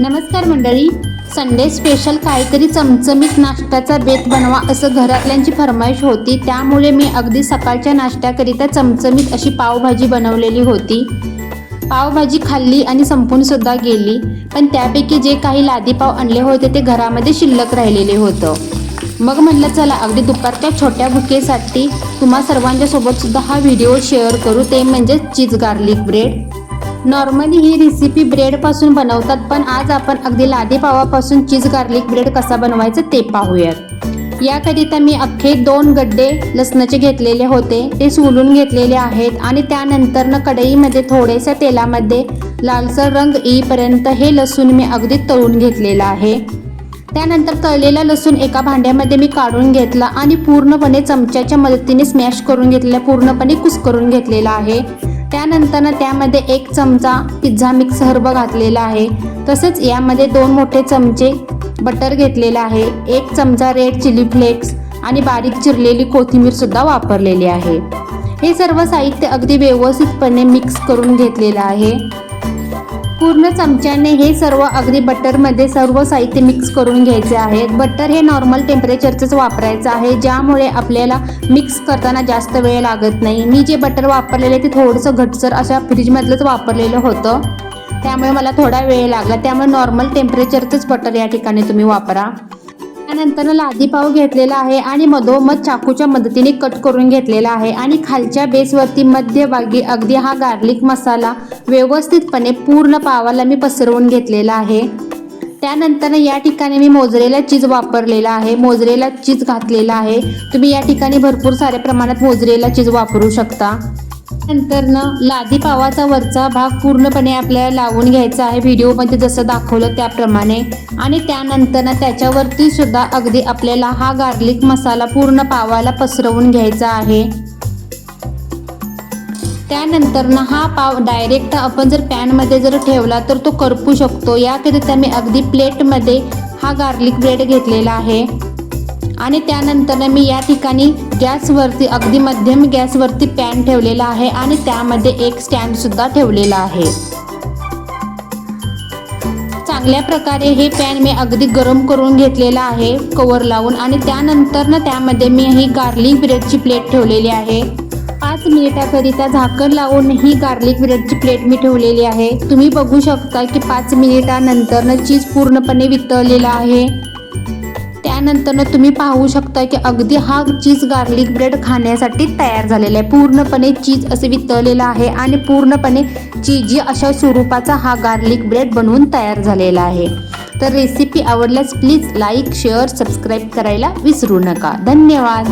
नमस्कार मंडळी. Sunday special काहीतरी चमचमीत नाश्त्याचा बेत बनवा असं घरातल्यांची फरमाईश होती. त्यामुळे मी अगदी सकाळच्या नाश्त्याकरिता चमचमीत अशी पावभाजी बनवलेली होती. पावभाजी खाल्ली आणि संपूनसुद्धा गेली. पण त्यापैकी जे काही लादीपाव आणले होते ते घरामध्ये शिल्लक राहिलेले होतं. मग म्हटलं चला अगदी दुपारच्या छोट्या भुकेसाठी तुम्हा सर्वांच्या हा व्हिडिओ शेअर करू. ते म्हणजे चीज गार्लिक ब्रेड. नॉर्मली ही रेसिपी ब्रेडपासून बनवतात पण आज आपण अगदी लादी पावापासून चीज गार्लिक ब्रेड कसा बनवायचं ते पाहूयात. याकरिता मी अख्खे दोन गड्डे लसणाचे घेतलेले होते ते सोलून घेतलेले आहेत आणि त्यानंतर न कढईमध्ये थोड्याशा तेलामध्ये लालसर रंग येईपर्यंत हे लसूण मी अगदी तळून घेतलेलं आहे. त्यानंतर तळलेला लसूण एका भांड्यामध्ये मी काढून घेतला आणि पूर्णपणे चमच्याच्या मदतीने स्मॅश करून घेतलेला पूर्णपणे कुस्करून घेतलेला आहे. त्यानंतर त्यामध्ये एक चमचा पिझ्झा मिक्स हर्ब घातलेला आहे. तसेच यामध्ये दोन मोठे चमचे बटर घेतलेला आहे. एक चमचा रेड चिली फ्लेक्स आणि बारीक चिरलेली कोथिंबीरसुद्धा वापरलेली आहे. हे सर्व साहित्य अगदी व्यवस्थितपणे मिक्स करून घेतलेलं आहे. पूर्ण चमच्याने हे सर्व अगदी बटरमध्ये सर्व साहित्य मिक्स करून घ्यायचे आहे बटर हे नॉर्मल टेम्परेचरचंच वापरायचं आहे. ज्यामुळे आपल्याला मिक्स करताना जास्त वेळ लागत नाही. मी जे बटर वापरलेले ते थोडंसं घटसर अशा फ्रीजमधलंच वापरलेलं होतं. त्यामुळे मला थोडा वेळ लागला. त्यामुळे नॉर्मल टेम्परेचरचंच बटर या ठिकाणी तुम्ही वापरा. त्यानंतर लादी पाव घेतलेला आहे आणि मधोमध चाकूच्या मदतीने कट करून घेतलेला आहे. आणि खालच्या बेसवरती मध्यभागी अगदी हा गार्लिक मसाला व्यवस्थितपणे पूर्ण पावाला मी पसरवून घेतलेला आहे. त्यानंतर या ठिकाणी मी मोजरेला चीज वापरलेला आहे. मोजरेला चीज घातलेला आहे. तुम्ही या ठिकाणी भरपूर साऱ्या प्रमाणात मोजरेला चीज वापरू शकता. नंतर न लादी पावाचा वरचा भाग पूर्णपणे आपल्याला लावून घ्यायचा आहे. व्हिडिओमध्ये जसं दाखवलं त्याप्रमाणे. आणि त्यानंतर ना त्याच्यावरती सुद्धा अगदी आपल्याला हा गार्लिक मसाला पूर्ण पावाला पसरवून घ्यायचा आहे. त्यानंतर ना हा पाव डायरेक्ट आपण जर पॅनमध्ये जर ठेवला तर तो करपू शकतो. याकरिता मी अगदी प्लेटमध्ये हा गार्लिक ब्रेड घेतलेला आहे. आणि त्यानंतर मी या ठिकाणी गॅसवरती अगदी मध्यम गॅसवरती पॅन ठेवलेला आहे आणि त्यामध्ये एक स्टँडसुद्धा ठेवलेला आहे. चांगल्या प्रकारे हे पॅन मी अगदी गरम करून घेतलेला आहे कवर लावून. आणि त्यानंतर ना त्यामध्ये मी ही गार्लिक ब्रेडची प्लेट ठेवलेली आहे. पाच मिनिटाकरिता झाकण लावून ही गार्लिक ब्रेडची प्लेट मी ठेवलेली आहे. तुम्ही बघू शकता की पाच मिनिटानंतर ना चीज पूर्णपणे वितळलेला आहे. त्यानंतर तुम्ही पाहू शकता की अगदी हा चीज गार्लिक ब्रेड खाण्यासाठी तयार झालेला आहे. पूर्णपणे चीज असे वितळलेलं आहे आणि पूर्णपणे चीजी अशा स्वरूपाचा हा गार्लिक ब्रेड बनवून तयार झालेला आहे. तर रेसिपी आवडल्यास प्लीज लाईक शेअर सबस्क्राईब करायला विसरू नका. धन्यवाद.